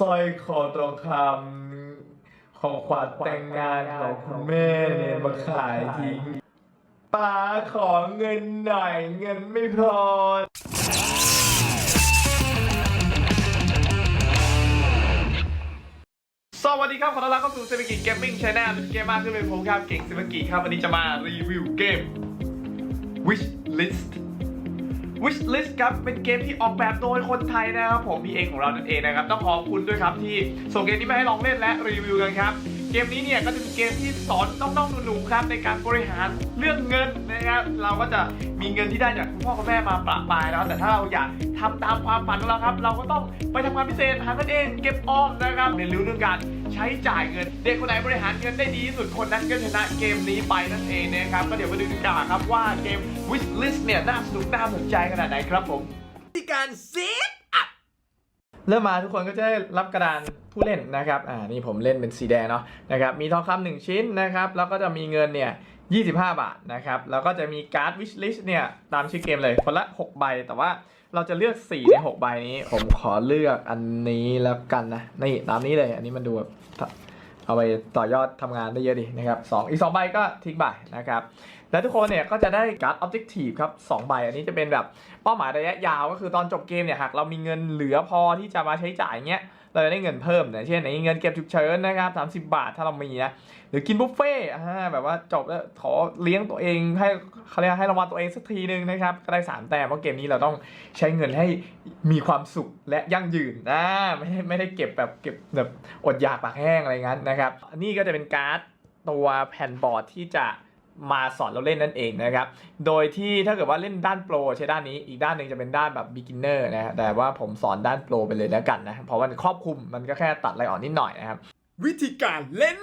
สร้อยคอทองคำของขวัญแต่งงานของคุณแม่เนี่ยมาขายทิ้งป้าขอเงินหน่อยเงินไม่พอสวัสดีครับขอต้อนรับเข้าสู่เซมิกิเกมมิ่งชาแนลเกมมากขึ้นเป็นผมครับเก่งเซมิกิครับวันนี้จะมารีวิวเกม Wish List Wish List ครับ เป็นเกมที่ออกแบบโดยคนไทยนะครับผมพีเองของเรานั่นเองนะครับ ต้องขอบคุณด้วยครับที่ส่งเกมนี้มาให้ลองเล่นและรีวิวกันครับเกมนี้เนี่ยก็จะเป็นเกมที่สอนน้องๆหนูๆครับในการบริหารเรื่องเงินนะครับเราก็จะมีเงินที่ได้จาก พ่อคุณแม่มาประปรายแล้วแต่ถ้าเราอยากทำตามความฝันของเราครับ เราก็ต้องไปทำงานพิเศษหาเงินเองเก็บออมนะครับเรียนรู้เรื่องการใช้จ่ายเงิน เด็กคนไหนบริหารเงินได้ดีที่สุดคนนั้นก็ชนะเกมนี้ไปนั่นเองนะครับก็เดี๋ยวมาดูกันดีกว่าครับว่าเกม Wish List เนี่ยน่าสนุกน่าสนใจขนาดไหนครับผมวิธีการเซตอัพเริ่มมาทุกคนก็จะได้รับกระดานผู้เล่นนะครับ อ่า นี่ผมเล่นเป็นสีแดงเนาะ นะครับ มีทองคำหนึ่งชิ้นนะครับ แล้วก็จะมีเงินเนี่ย 25 บาทนะครับ แล้วก็จะมีการ์ด wish list เนี่ยตามชื่อเกมเลยคนละ 6 ใบ แต่ว่าเราจะเลือก 4 ใน 6 ใบนี้ ผมขอเลือกอันนี้แล้วกันนะ นี่ตามนี้เลย อันนี้มันดูแบบเอาไปต่อยอดทำงานได้เยอะดีนะครับสองอีก 2 ใบก็ทิ้งไปนะครับ และทุกคนเนี่ยก็จะได้การ์ด objective ครับ2ใบ อันนี้จะเป็นแบบเป้าหมายระยะยาวก็คือตอนจบเกมเนี่ยหากเรามีเงินเหลือพอที่จะมาใช้จ่ายเงี้ย เราจะได้เงินเพิ่มนะเช่นในเงินเก็บฉุกเฉินนะครับ30บาทถ้าเรามีนะหรือกินบุฟเฟ่แบบว่าจบแล้วขอเลี้ยงตัวเองให้เขาเรียกให้รางวัลตัวเองสักทีนึงนะครับก็ได้สามแต้มเพราะเกมนี้เราต้องใช้เงินให้มีความสุขและยั่งยืนนะไม่ได้ไม่ได้เก็บแบบเก็บแบบอดอยากปากแห้งอะไรงั้นนะครับนี่ก็จะเป็นการ์ดตัวแผ่นบอร์ดที่จะ มาสอนเราเล่นนั่นเองนะครับ โดยที่ถ้าเกิดว่าเล่นด้านโปรใช้ด้านนี้ อีกด้านหนึ่งจะเป็นด้านแบบ beginner นะฮะแต่ว่าผมสอนด้านโปรไปเลยแล้วกันนะ เพราะมันครอบคลุมมันก็แค่ตัดอะไรออกนิดหน่อยนะครับ วิธีการเล่น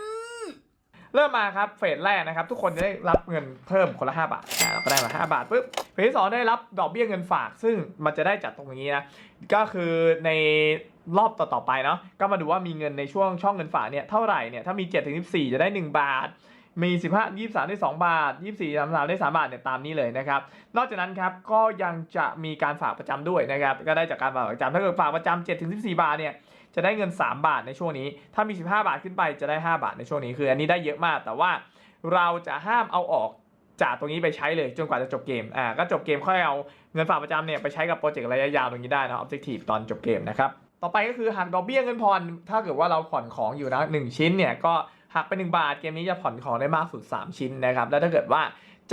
เริ่มมาครับเฟสแรกนะครับ ทุกคนจะได้รับเงินเพิ่มคนละ 5 บาทอ่าเราก็ได้มา 5 บาทปุ๊บเฟสสองได้รับดอกเบี้ยเงินฝาก ซึ่งมันจะได้จากตรงนี้นะก็คือในรอบต่อๆไปเนาะก็มาดูว่ามีเงินในช่วงช่องเงินฝากเนี่ยเท่าไหร่เนี่ยถ้ามี7ถึง14 จะได้ 1 บาท มี15 23 ได้ 2 บาท 24 33 ได้ 3 บาทเนี่ยตามนี้เลยนะครับ นอกจากนั้นครับก็ยังจะมีการฝากประจำด้วยนะครับ ก็ได้จากการฝากประจำถ้าเกิดฝากประจำ7ถึง14 บาทเนี่ยจะได้เงิน 3 บาทในช่วงนี้ ถ้ามี 15 บาทขึ้นไปจะได้ 5 บาทในช่วงนี้ คืออันนี้ได้เยอะมาก แต่ว่าเราจะห้ามเอาออกจากตรงนี้ไปใช้เลยจนกว่าจะจบเกม อ่า ก็จบเกมค่อยเอาเงินฝากประจำเนี่ยไปใช้กับโปรเจกต์ระยะยาวตรงนี้ได้นะ objective ตอนจบเกมนะครับ ต่อไปก็คือหักดอกเบี้ยเงินผ่อน ถ้าเกิดว่าเราผ่อนของอยู่นะ1ชิ้นเนี่ยก็ หักไป 1 บาทเกมนี้จะผ่อนของได้มากสุด 3 ชิ้นนะครับ แล้วถ้าเกิดว่า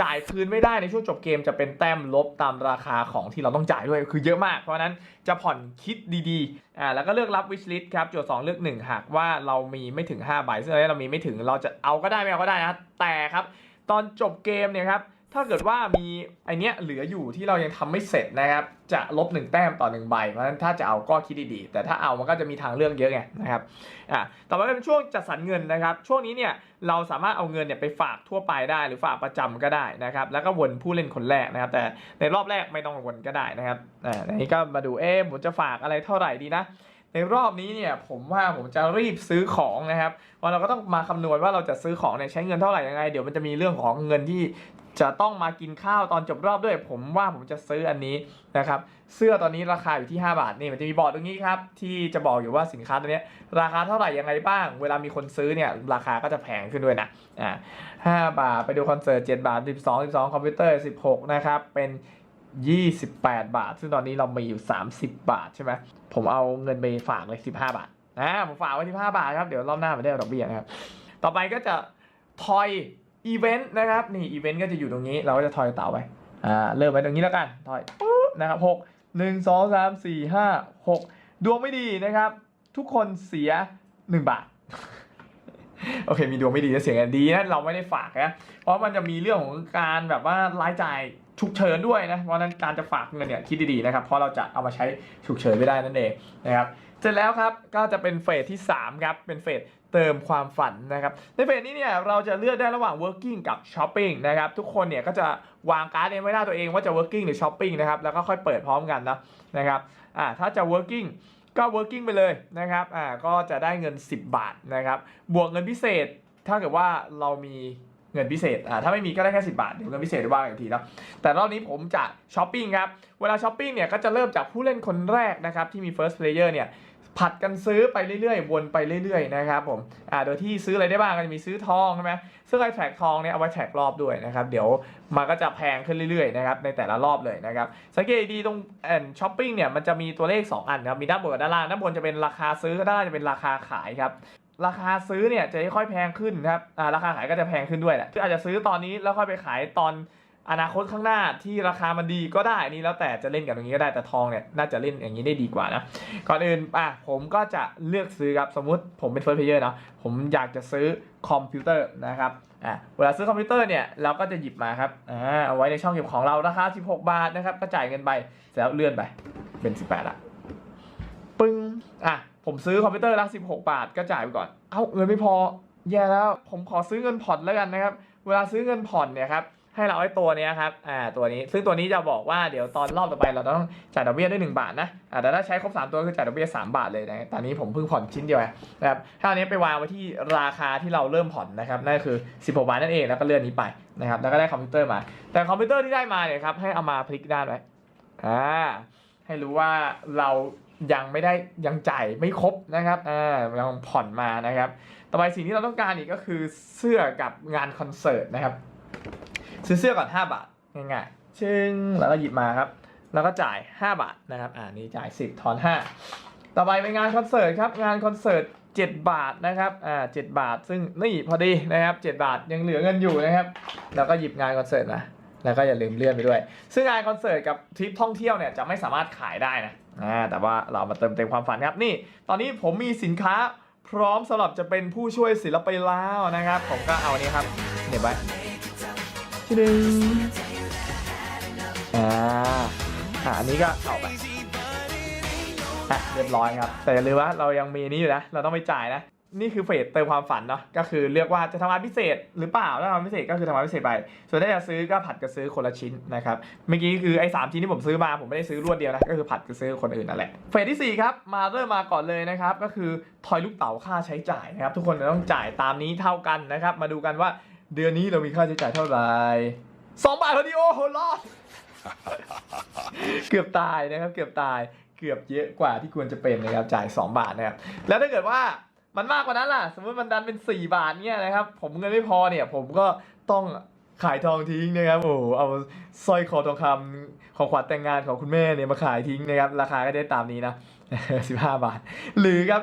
จ่ายคืนไม่ได้ในช่วงจบเกมจะเป็นแต้มลบตามราคาของที่เราต้องจ่ายด้วยคือเยอะมาก เพราะนั้นจะผ่อนคิดดีๆอ่าแล้วก็เลือกรับวิชลิสครับโจทย์สองเลือก 1 หากว่าเรามีไม่ถึง5ใบซึ่งอันนี้เรามีไม่ถึงเราจะเอาก็ได้ไม่เอาก็ได้นะแต่ครับ ตอนจบเกมเนี่ยครับ ถ้าเกิดว่ามีไอเนี้ยเหลืออยู่ที่เรายังทำไม่เสร็จนะครับ จะลบ 1 แต้มต่อ 1 ใบ เพราะฉะนั้นถ้าจะเอาก็คิดดีๆ แต่ถ้าเอามันก็จะมีทางเลือกเยอะไงนะครับ อะต่อมาเป็นช่วงจัดสรรเงินนะครับ ช่วงนี้เนี่ยเราสามารถเอาเงินเนี่ยไปฝากทั่วไปได้ หรือฝากประจำก็ได้นะครับ แล้วก็วนผู้เล่นคนแรกนะครับ แต่ในรอบแรกไม่ต้องวนก็ได้นะครับ อ่าอันนี้ก็มาดูเอ๊ผมจะฝากอะไรเท่าไหร่ดีนะ ในรอบนี้เนี่ยผมว่าผมจะรีบซื้อของนะครับเพราะเราก็ต้องมาคำนวณว่าเราจะซื้อของเนี่ยใช้เงินเท่าไหร่ยังไง เดี๋ยวมันจะมีเรื่องของเงินที่จะต้องมากินข้าวตอนจบรอบด้วย ผมว่าผมจะซื้ออันนี้นะครับ เสื้อตอนนี้ราคาอยู่ที่ 5 บาทนี่มันจะมีบอร์ดตรงนี้ครับ ที่จะบอกอยู่ว่าสินค้าตัวนี้ราคาเท่าไหร่ยังไงบ้าง เวลามีคนซื้อเนี่ยราคาก็จะแพงขึ้นด้วยนะอ่าห้าบาทไปดูคอนเสิร์ต7บาท 12 12 คอมพิวเตอร์ 16 นะครับ เป็น 28 บาท ซึ่งตอนนี้เรามีอยู่ 30 บาทใช่ไหมผมเอาเงินไปฝากเลย 15 บาทนะผมฝากไว้15บาทครับ เดี๋ยวรอบหน้ามันได้ดอกเบี้ยนะครับ ต่อไปก็จะทอยอีเวนต์นะครับ นี่อีเวนต์ก็จะอยู่ตรงนี้ เราก็จะทอยเต่าไป อ่า เริ่มไปตรงนี้แล้วกันทอยปุ๊บนะครับหกหนึ่งสองสามสี่ห้าหกดวงไม่ดีนะครับ ทุกคนเสีย 1 บาท โอเค มีดวงไม่ดีจะเสียเงินดีนะเราไม่ได้ฝากนะ เพราะมันจะมีเรื่องของการแบบว่ารายจ่าย ฉุกเฉินด้วยนะเพราะนั้นการจะฝากเงินเนี่ยคิดดีๆนะครับ เพราะเราจะเอามาใช้ฉุกเฉินไม่ได้นั่นเองนะครับเสร็จแล้วครับก็จะเป็นเฟสที่3ครับเป็นเฟสเติมความฝันนะครับในเฟสนี้เนี่ยเราจะเลือกได้ระหว่าง working กับ shopping นะครับทุกคนเนี่ยก็จะวางการ์ดเองไว้หน้าตัวเองว่าจะ working หรือ shopping นะครับแล้วก็ค่อยเปิดพร้อมกันนะนะครับอ่าถ้าจะ working ก็ working ไปเลยนะครับอ่าก็จะได้เงิน 10 บาทนะครับบวกเงินพิเศษถ้าเกิดว่าเรามี เงินพิเศษอ่าถ้าไม่มีก็ได้แค่ 10 บาทเดี๋ยวเงินพิเศษว่ากันอีกทีเนาะแต่รอบนี้ผมจะช้อปปิ้งครับเวลาช้อปปิ้งเนี่ยก็จะเริ่มจากผู้เล่นคนแรกนะครับที่มี first player เนี่ยผัดกันซื้อไปเรื่อยๆ วนไปเรื่อยๆ นะครับผมอ่าโดยที่ซื้ออะไรได้บ้างก็จะมีซื้อทองใช่ไหมซึ่งไอ้แท็กทองเนี่ยเอาไว้แท็กรอบด้วยนะครับ เดี๋ยวมันก็จะแพงขึ้นเรื่อยๆ นะครับในแต่ละรอบเลยนะครับ สังเกตดีตรงแอนช้อปปิ้งเนี่ยมันจะมีตัวเลข 2 อันนะครับ มีด้านบนกับด้านล่าง ด้านบนจะเป็นราคาซื้อด้านล่างจะเป็นราคาขายครับ ราคาซื้อเนี่ยจะค่อยๆแพงขึ้นนะครับอ่าราคาขายก็จะแพงขึ้นด้วยแหละคืออาจจะซื้อตอนนี้แล้วค่อยไปขายตอนอนาคตข้างหน้าที่ราคามันดีก็ได้นี่แล้วแต่จะเล่นกับตรงนี้ก็ได้แต่ทองเนี่ยน่าจะเล่นอย่างนี้ได้ดีกว่านะก่อนอื่นอะผมก็จะเลือกซื้อครับสมมติผมเป็นเฟิร์สเพลเยอร์เนาะผมอยากจะซื้อคอมพิวเตอร์นะครับอะเวลาซื้อคอมพิวเตอร์เนี่ยเราก็จะหยิบมาครับอ่าเอาไว้ในช่องเก็บของเราราคา 16 บาทนะครับก็จ่ายเงินไปเสร็จแล้วเลื่อนไปเป็น 18ละปึ้งอะ ผมซื้อคอมพิวเตอร์ละ16 บาทก็จ่ายไปก่อน เอ้าเงินไม่พอ แย่แล้ว ผมขอซื้อเงินผ่อนแล้วกันนะครับ เวลาซื้อเงินผ่อนเนี่ยครับ ให้เราไอ้ตัวนี้ครับ อ่า ตัวนี้ ซึ่งตัวนี้จะบอกว่าเดี๋ยวตอนรอบต่อไปเราต้องจ่ายดอกเบี้ยด้วย1บาทนะ อ่า แต่ถ้าใช้ครบ 3 ตัวคือจ่ายดอกเบี้ย3บาทเลยนะ ตอนนี้ผมเพิ่งผ่อนชิ้นเดียวนะครับ ถ้าอันนี้ไปวางไว้ที่ราคาที่เราเริ่มผ่อนนะครับ นั่นคือ 16 บาทนั่นเอง แล้วก็เลื่อนนี้ไปนะครับ แล้วก็ได้คอมพิวเตอร์มา แต่คอมพิวเตอร์ที่ได้มาเนี่ยครับ ให้เอามาพลิกด้านไว้ อ่า ให้รู้ว่าเรายังไม่ได้ยังจ่ายไม่ครบนะครับอ่ายังผ่อนมานะครับ ต่อไปสิ่งที่เราต้องการอีกก็คือเสื้อกับงานคอนเสิร์ตนะครับ ซื้อเสื้อก่อน 5 บาทง่ายๆชึงแล้วก็หยิบมาครับ แล้วก็จ่าย 5 บาทนะครับ อ่านี่จ่าย 10 ทอน 5 ต่อไปเป็นงานคอนเสิร์ตครับ งานคอนเสิร์ต7 บาทนะครับ อ่า7บาท ซึ่งนี่พอดีนะครับ 7 บาทยังเหลือเงินอยู่นะครับ แล้วก็หยิบงานคอนเสิร์ตมา แล้วก็อย่าลืมเลื่อนไปด้วย ซึ่งงานคอนเสิร์ตกับทริปท่องเที่ยวเนี่ยจะไม่สามารถขายได้นะอ่าแต่ว่าเรามาเติมเต็มความฝันครับนี่ ตอนนี้ผมมีสินค้าพร้อมสำหรับจะเป็นผู้ช่วยศิลปินแล้วนะครับ ผมก็เอาอันนี้ครับเหน็บไว้ชิดึงอ่าอ่าอันนี้ก็เอาไปอะเรียบร้อยครับ แต่อย่าลืมว่าเรายังมีนี้อยู่นะ เราต้องไปจ่ายนะ นี่คือเฟสเติมความฝันเนาะก็คือเรียกว่าจะทำงานพิเศษหรือเปล่าถ้าทำงานพิเศษก็คือทำงานพิเศษไป ส่วนถ้าจะซื้อก็ผัดกันซื้อคนละชิ้นนะครับเมื่อกี้คือไอ้สามชิ้นที่ผมซื้อมาผมไม่ได้ซื้อรวดเดียวนะก็คือผัดกันซื้อคนอื่นนั่นแหละเฟสที่สี่ครับ มาเริ่มมาก่อนเลยนะครับก็คือทอยลูกเต๋าค่าใช้จ่ายนะครับทุกคนจะต้องจ่ายตามนี้เท่ากันนะครับมาดูกันว่าเดือนนี้เรามีค่าใช้จ่ายเท่าไหร่สองบาทพอดีโอ้โหรอดเกือบตายนะครับเกือบตายเกือบเยอะกว่าที่ควรจะเป็นนะครับจ่าย 2 บาทนะครับแล้วถ้าเกิดว่า มันมากกว่านั้นล่ะ สมมติมันดันเป็น 4 บาทเนี่ยนะครับ ผมเงินไม่พอเนี่ย ผมก็ต้องขายทองทิ้งนะครับโอ้โหเอาสร้อยคอทองคำของขวัญแต่งงานของคุณแม่เนี่ยมาขายทิ้งนะครับ ราคาก็ได้ตามนี้นะ 15 บาท หรือครับ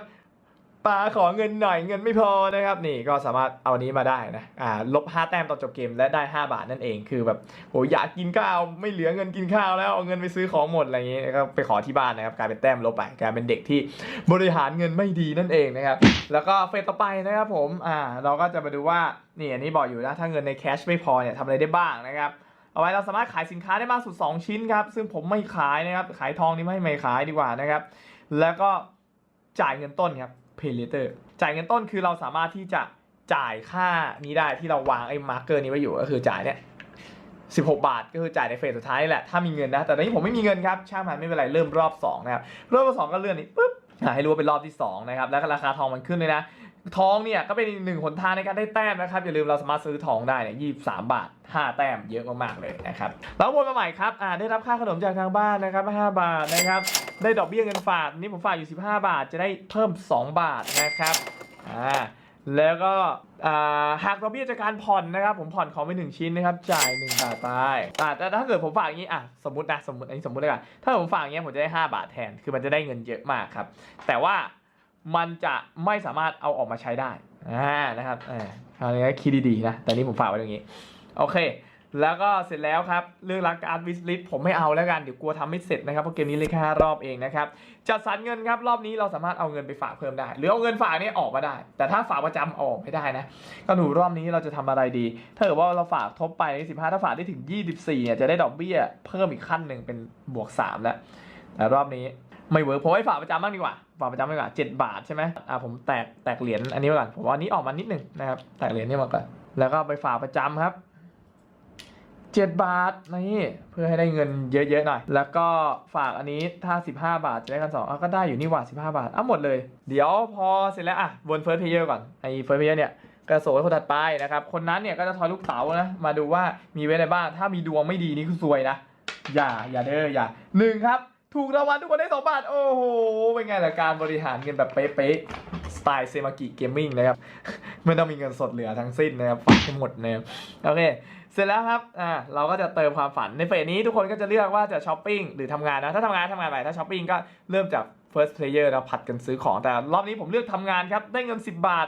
ปาขอเงินหน่อยเงินไม่พอนะครับนี่ก็สามารถเอานี้มาได้นะอ่าลบ 5 แต้มตอนจบเกมและได้ 5 บาทนั่นเองคือแบบโหอยากกินข้าวไม่เหลือเงินกินข้าวแล้วเอาเงินไปซื้อของหมดอะไรอย่างงี้ก็ไปขอที่บ้านนะครับกลายเป็นแต้มลบไปกลายเป็นเด็กที่บริหารเงินไม่ดีนั่นเองนะครับแล้วก็เฟสต่อไปนะครับผมอ่าเราก็จะมาดูว่านี่อันนี้บอกอยู่นะถ้าเงินในแคชไม่พอเนี่ยทำอะไรได้บ้างนะครับเอาไว้เราสามารถขายสินค้าได้มากสุด 2 ชิ้นครับซึ่งผมไม่ขายนะครับขายทองนี่ไม่ไม่ขายดีกว่านะครับแล้วก็จ่ายเงินต้นครับ pay later จ่ายเงินต้นคือเราสามารถที่จะจ่ายค่านี้ได้ที่เราวางไอ้มาร์กเกอร์นี้ไว้อยู่ก็คือจ่ายเนี่ย16บาทก็คือจ่ายในเฟสสุดท้ายแหละถ้ามีเงินนะ แต่ตอนนี้ผมไม่มีเงินครับช่างมันไม่เป็นไรเริ่มรอบ2นะครับรอบสองก็เลื่อนนี่ปุ๊บให้รู้ว่าเป็นรอบที่2นะครับแล้วราคาทองมันขึ้นเลยนะ ทองเนี่ยก็เป็นอีกหนึ่งหนทางในการได้แต้มนะครับอย่าลืมเราสามารถซื้อทองได้เนี่ยยี่สามบาท5แต้มเยอะมากๆเลยนะครับแล้ววนมาใหม่ครับอ่าได้รับค่าขนมจากทางบ้านนะครับ5บาทนะครับได้ดอกเบี้ยเงินฝากนี่ผมฝากอยู่15บาท จะได้เพิ่ม2บาทนะครับอ่าแล้วก็อ่าหักดอกเบี้ยจากการผ่อนนะครับ ผมผ่อนของไปหนึ่งชิ้นนะครับ จ่าย1บาทไปแต่ถ้าเกิดผมฝากอย่างนี้อะสมมตินะสมมติอันนี้สมมติเลยก่อนถ้าผมฝากอย่างเงี้ผมจะได้ 5 บาทแทนคือมันจะได้เงินเยอะมากครับ แต่ว่า มันจะไม่สามารถเอาออกมาใช้ได้อ่านะครับอ่าเอาอย่างนี้คิดดีๆนะแต่นี้ผมฝากไว้อย่างนี้ โอเค แล้วก็เสร็จแล้วครับ เรื่องรักการวิสลิตผมไม่เอาแล้วกัน เดี๋ยวกลัวทำไม่เสร็จนะครับ เพราะเกมนี้เลยแค่รอบเองนะครับ จัดสรรเงินครับ รอบนี้เราสามารถเอาเงินไปฝากเพิ่มได้ หรือเอาเงินฝากนี่ออกมาได้ แต่ถ้าฝากประจำอาออกไม่ได้นะ ก็หนูรอบนี้เราจะทำอะไรดี ถ้าเกิดว่าเราฝากทบไปใน15ถ้าฝากได้ถึง24เนี่ยจะได้ดอกเบี้ย เพิ่มอีกขั้นหนึ่งเป็นบวก3แล้วแต่รอบนี้ ไม่เวิร์กผมให้ฝากประจำบ้างดีกว่าฝากประจำดีกว่า7บาทใช่ไหมอ่าผมแตกแตกเหรียญอันนี้ไว้ก่อนผมว่าอันนี้ออกมานิดหนึ่งนะครับแตกเหรียญนี่มาก่อนแล้วก็ไปฝากประจำครับ7บาทนี่เพื่อให้ได้เงินเยอะๆหน่อย แล้วก็ฝากอันนี้ถ้า 15 บาท จะได้กัน2อะก็ได้อยู่นี่หว่า 15 บาทอะหมดเลย เดี๋ยวพอเสร็จแล้วอะบนเฟิร์สเพเยอร์ก่อนไอ้เฟิร์สเพเยอร์เนี่ยกระโสให้คนถัดไปนะครับ คนนั้นเนี่ยก็จะทอยลูกเต๋านะ มาดูว่ามีไว้อะไรบ้าง ถ้ามีดวงไม่ดีนี่คือซวยนะ อย่าอย่าเด้ออย่าหนึ่งครับ ถูกรางวัลทุกคนได้สองบาท โอ้โห เป็นไงล่ะการบริหารเงินแบบเป๊ะๆ สไตล์เซมากิเกมมิ่งนะครับ ไม่ต้องมีเงินสดเหลือทั้งสิ้นนะครับฝันให้หมดนะครับโอเค เสร็จแล้วครับ อ่า เราก็จะเติมความฝัน ในเฟสนี้ทุกคนก็จะเลือกว่าจะช้อปปิ้งหรือทำงานนะ ถ้าทำงานทำงานไป ถ้าช้อปปิ้งก็เริ่มจาก first player แล้วผัดกันซื้อของ แต่รอบนี้ผมเลือกทำงานครับ ได้เงิน 10 บาท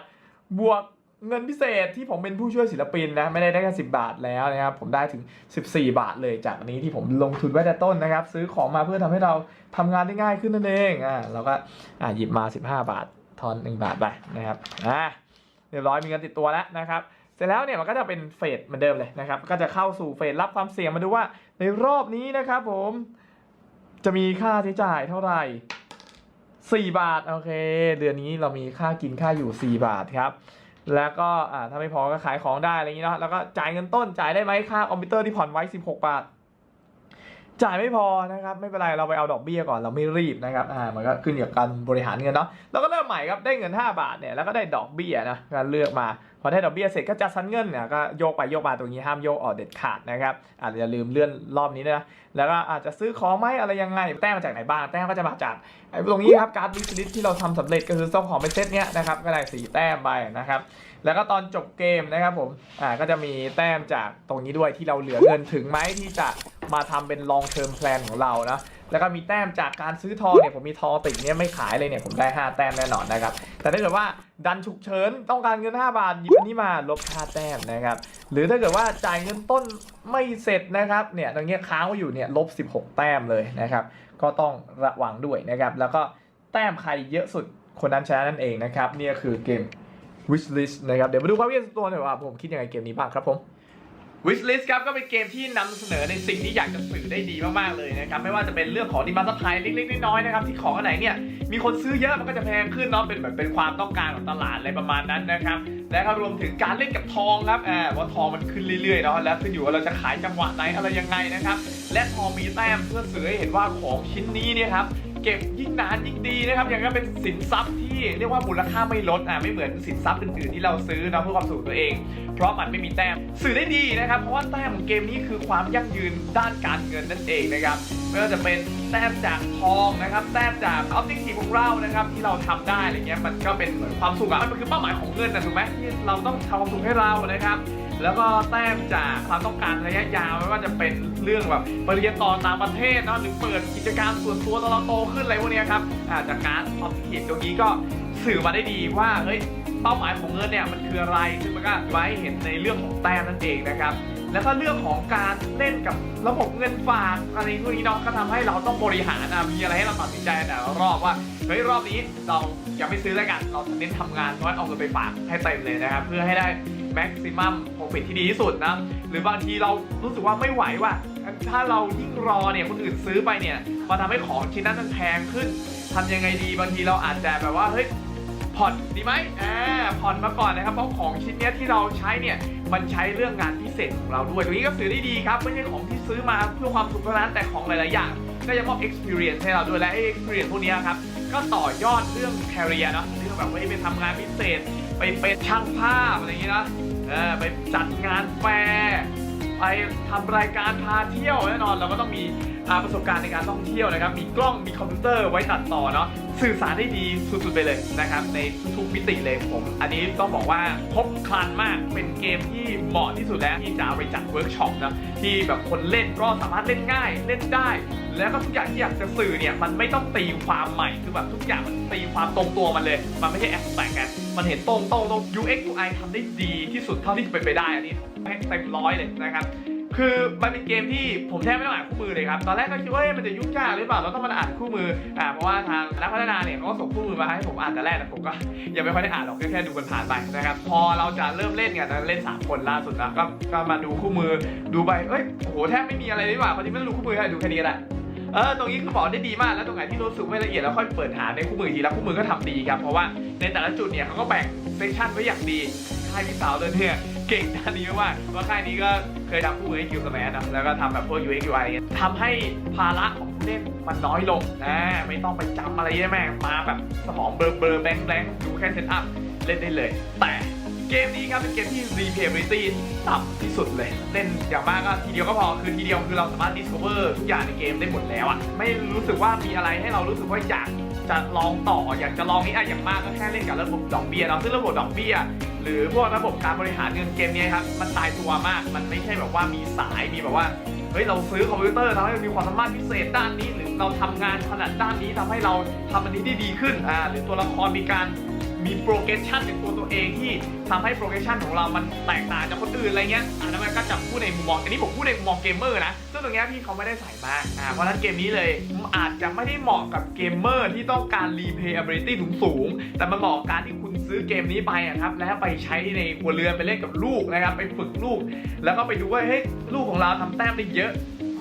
บวก เงินพิเศษที่ผมเป็นผู้ช่วยศิลปินนะไม่ได้ได้แค่10บาทแล้วนะครับผมได้ถึง 14 บาทเลยจากนี้ที่ผมลงทุนไว้แต่ต้นนะครับ ซื้อของมาเพื่อทำให้เราทำงานได้ง่ายขึ้นนั่นเองอ่าเราก็อ่าหยิบมา 15 บาททอน1บาทไปนะครับอ่าเรียบร้อยมีเงินติดตัวแล้วนะครับเสร็จแล้วเนี่ยมันก็จะเป็นเฟสเหมือนเดิมเลยนะครับ ก็จะเข้าสู่เฟสรับความเสี่ยงมาดูว่าในรอบนี้นะครับผมจะมีค่าใช้จ่ายเท่าไหร่ 4 บาทโอเค เดือนนี้เรามีค่ากินค่าอยู่ 4 บาทครับ แล้วก็อ่าถ้าไม่พอก็ขายของได้อะไรอย่างนี้เนาะแล้วก็จ่ายเงินต้นจ่ายได้ไหมค่าคอมพิวเตอร์ที่ผ่อนไว้ 16 บาท จ่ายไม่พอนะครับไม่เป็นไรเราไปเอาดอกเบี้ยก่อนเราไม่รีบนะครับอ่ามันก็ขึ้นอยู่กับการบริหารเงินเนาะแล้วก็เริ่มใหม่ครับได้เงิน 5 บาทเนี่ยแล้วก็ได้ดอกเบี้ยนะก็เลือกมาพอได้ดอกเบี้ยเสร็จก็จัดสรรเงินเนี่ยก็โยกไปโยกมาตรงนี้ห้ามโยกออกเด็ดขาดนะครับอาจจะลืมเลื่อนรอบนี้นะแล้วก็อาจจะซื้อของไหมอะไรยังไงแต้มมาจากไหนบ้างแต้มก็จะมาจากไอ้ตรงนี้ครับการ์ดวิสลิสที่เราทำสำเร็จก็คือเจ้าของเป็นเซตเนี้ยนะครับก็ได้สีแต้มไปนะครับแล้วก็ตอนจบเกมนะครับผมอ่าก็จะมีแต้มจากตรงนี้ด้วยที่เราเหลือเงินถึงไหมที่จะ มาทำเป็น long term plan ของเรานะแล้วก็มีแต้มจากการซื้อทองเนี่ยผมมีทองติดเนี่ยไม่ขายเลยเนี่ยผมได้ 5 แต้มแน่นอนนะครับแต่ถ้าเกิดว่าดันฉุกเฉินต้องการเงิน 5 บาทหยิบนี้มาลบค่าแต้มนะครับหรือถ้าเกิดว่าจ่ายเงินต้นไม่เสร็จนะครับเนี่ยตรงเนี้ยค้างไว้อยู่เนี่ยลบ 16 แต้มเลยนะครับก็ต้องระวังด้วยนะครับแล้วก็แต้มใครเยอะสุดคนนั้นชนะนั่นเองนะครับเนี่ยคือเกม wishlist นะครับเดี๋ยวมาดูความคิดเห็นส่วนตัวหน่อยว่าผมคิดยังไงเกมนี้บ้างครับผม wishlist ครับก็เป็นเกมที่นำเสนอในสิ่งที่อยากจะสื่อได้ดีมากๆเลยนะครับไม่ว่าจะเป็นเรื่องของดีมาสไพเล็กๆน้อยๆนะครับที่ของอันไหนเนี่ยมีคนซื้อเยอะมันก็จะแพงขึ้นเนาะเป็นแบบเป็นความต้องการของตลาดอะไรประมาณนั้นนะครับและก็รวมถึงการเล่นกับทองครับอ่าว่าทองมันขึ้นเรื่อยๆเนาะแล้วขึ้นอยู่ว่าเราจะขายจังหวะไหนอะไรยังไงนะครับและทองมีแต้มเพื่อสื่อให้เห็นว่าของชิ้นนี้เนี่ยครับ เก็บยิ่งนานยิ่งดีนะครับ อย่างนั้นเป็นสินทรัพย์ที่เรียกว่ามูลค่าไม่ลดอะไม่เหมือนสินทรัพย์อื่นๆที่เราซื้อนะเพื่อความสุขตัวเอง เพราะมันไม่มีแต้มสื่อได้ดีนะครับ เพราะว่าแต้มของเกมนี้คือความยั่งยืนด้านการเงินนั่นเองนะครับไม่ว่าจะเป็นแต้มจากทองนะครับแต้มจากออบเจกตีของเรานะครับที่เราทำได้อะไรเงี้ยมันก็เป็นเหมือนความสุขอะมันคือเป้าหมายของเงินนะถูกไหมที่เราต้องทำความสุขให้เรานะครับ แล้วก็แต้มจากความต้องการระยะยาวไม่ว่าจะเป็นเรื่องแบบไปเรียนต่อต่างประเทศเนาะหรือเปิดกิจการส่วนตัวตอนเราโตขึ้นอะไรพวกนี้ครับอาจากการออ t ติตรงนี้ก็สื่อมาได้ดีว่าเฮ้ยเป้าหมายของเงินเนี่ยมันคืออะไรซึ่งมันก็ไว้เห็นในเรื่องของแต้มนั่นเองนะครับแล้วก็เรื่องของการเล่นกับระบบเงินฝากอะไรพวกนี้เนาะก็ทำให้เราต้องบริหารอะมีอะไรให้เราตัดสินใจแต่ละรอบว่าเฮ้ยรอบนี้เราอย่าไปซื้อแล้วกัน เราเน้นทำงานเพราะเอาเงินไปฝากให้เต็มเลยนะครับเพื่อให้ได้แม็กซิมัม ฟิตที่ดีที่สุดนะ หรือบางทีเรารู้สึกว่าไม่ไหวว่ะถ้าเรายิ่งรอเนี่ยคนอื่นซื้อไปเนี่ยมันทำให้ของชิ้นนั้นมันแพงขึ้นทำยังไงดีบางทีเราอาจจะแบบว่าเฮ้ยผ่อนดีไหมอ่าผ่อนมาก่อนนะครับเพราะของชิ้นเนี้ยที่เราใช้เนี่ยมันใช้เรื่องงานพิเศษของเราด้วยตรงนี้ก็ซื้อได้ดีครับไม่ใช่ของที่ซื้อมาเพื่อความสุขเท่านั้นแต่ของหลาย ๆ อย่าง ก็ยังมอบ experience ให้เราด้วยและ experience พวกนี้ครับก็ต่อยอดเรื่อง career เนอะเรื่องแบบว่าไปทำงานพิเศษ ไปเป็นช่างภาพอะไรอย่างงี้นะ ออไปจัดงานแฟร์ไปทำรายการพาเที่ยวแน่นอนเราก็ต้องมี ประสบการณ์ในการท่องเที่ยวนะครับ มีกล้องมีคอมพิวเตอร์ไว้ตัดต่อเนาะสื่อสารได้ดีสุดๆไปเลยนะครับ ในทุกมิติเลยผม อันนี้ต้องบอกว่าครบครันมากเป็นเกมที่เหมาะที่สุดแล้วที่จะไปจัดเวิร์กช็อปนะที่แบบคนเล่นก็สามารถเล่นง่ายเล่นได้ แล้วก็ทุกอย่างที่อยากจะสื่อเนี่ยมันไม่ต้องตีความใหม่คือแบบทุกอย่างมันตีความตรงตัวมันเลย มันไม่ใช่แอบแตกกันมันเห็นตรงตรงตรง UX UI ทำได้ดีที่สุดเท่าที่จะเป็นไปได้อันนี้เต็มร้อยเลยนะครับ คือมันเป็นเกมที่ผมแทบไม่ต้องอ่านคู่มือเลยครับ ตอนแรกก็คิดว่ามันจะยุ่งยากหรือเปล่าเราต้องมาอ่านคู่มืออ่าเพราะว่าทางนักพัฒนาเนี่ยเขาก็ส่งคู่มือมาให้ผมอ่านแต่แรกแต่ผมก็ยังไม่ค่อยได้อ่านหรอกแค่แค่ดูกันผ่านไปนะครับ พอเราจะเริ่มเล่นกันนะเล่นสามคนล่าสุดนะก็ก็มาดูคู่มือดูไปเอ้ยโหแทบไม่มีอะไรเลยว่ะคนที่ไม่ต้องดูคู่มือให้ดูแค่นี้ก็ได้เออตรงนี้คือบอกได้ดีมากแล้วตรงไหนที่รู้สึกไม่ละเอียดแล้วค่อยเปิดหาในคู่มือทีแล้วคู่มือก็ทำดีครับเพราะว่าในแต่ละจุดเนี่ยเขาก็แบ่งเซสชันไว้อย่างดีค่ายพี่สาวเลยเนี่ย เก่งด้านนี้มากว่าค่ายนี้ก็เคยทำคู่มือให้คิวสแมนนะแล้วก็ทำแบบพวก UX UI เนี่ยทำให้ภาระของผู้เล่นมันน้อยลงนะไม่ต้องไปจำอะไรเยอะแม่งมาแบบสมองเบลอเบลอแบงแบงดูแค่เซตอัพเล่นได้เลย แต่เกมนี้ครับเป็นเกมที่ replayability ต่ำที่สุดเลย เล่นอย่างมากก็ทีเดียวก็พอคือทีเดียวคือเราสามารถ discover ทุกอย่างในเกมได้หมดแล้วอะไม่รู้สึกว่ามีอะไรให้เรารู้สึกว่าอยาก จะลองต่ออยากจะลองนี้อะอย่างมากก็แค่เล่นกับระบบดอกเบี้ยเนาะซึ่งระบบดอกเบี้ย หรือพวกระบบการบริหารเงินเกมเนี้ครับมันตายตัวมาก มันไม่ใช่แบบว่ามีสายมีแบบว่าเฮ้ยเราซื้อคอมพิวเตอร์ทำให้มีความสามารถพิเศษด้านนี้ หรือเราทำงานถนัดด้านนี้ทำให้เราทำอันนี้ได้ดีขึ้นอ่าหรือตัวละครมีการ มีโปรเกรสชันในตัวตัวเองที่ทำให้โปรเกรสชันของเรามันแตกต่างจากคนอื่นอะไรเงี้ยอันนั้นมันก็จะพูดในมุมมอง อันนี้ผมพูดในมุมมองเกมเมอร์นะซึ่งตรงเนี้ยพี่เขาไม่ได้ใส่มาอ่าเพราะฉะนั้นเกมนี้เลยอาจจะไม่ได้เหมาะกับเกมเมอร์ที่ต้องการ replayability สูงๆ แต่มันเหมาะกับการที่คุณซื้อเกมนี้ไปอะครับ แล้วไปใช้ในครัวเรือนไปเล่นกับลูกนะครับ ไปฝึกลูก แล้วก็ไปดูว่าเฮ้ยลูกของเราทำแต้มได้เยอะ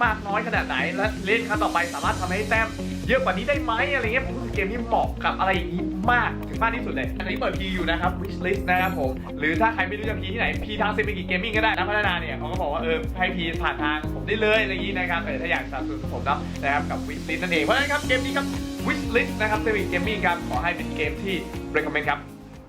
มากน้อยขนาดไหน และเล่นครั้งต่อไปสามารถทำให้แต้มเยอะกว่านี้ได้ไหมอะไรเงี้ยผมรู้สึกเกมนี้เหมาะกับอะไรอย่างนี้ มากถึงมากที่สุดเลย อันนี้เปิดพีอยู่นะครับ wish list นะครับผม หรือถ้าใครไม่รู้จะพีที่ไหน พีทางเซมิกิเกมมิ่งก็ได้นักพัฒนาเนี่ยเขาก็บอกว่า เออ ให้พีผ่านทางผมได้เลยอะไรอย่างนี้นะครับแต่ถ้าอยากสนับสนุนผมเนาะนะครับกับ wish list นั่นเอง เพราะฉะนั้นครับเกมนี้ครับ wish list นะครับเซมิกิเกมมิ่งครับขอให้เป็นเกมที่ recommend ครับ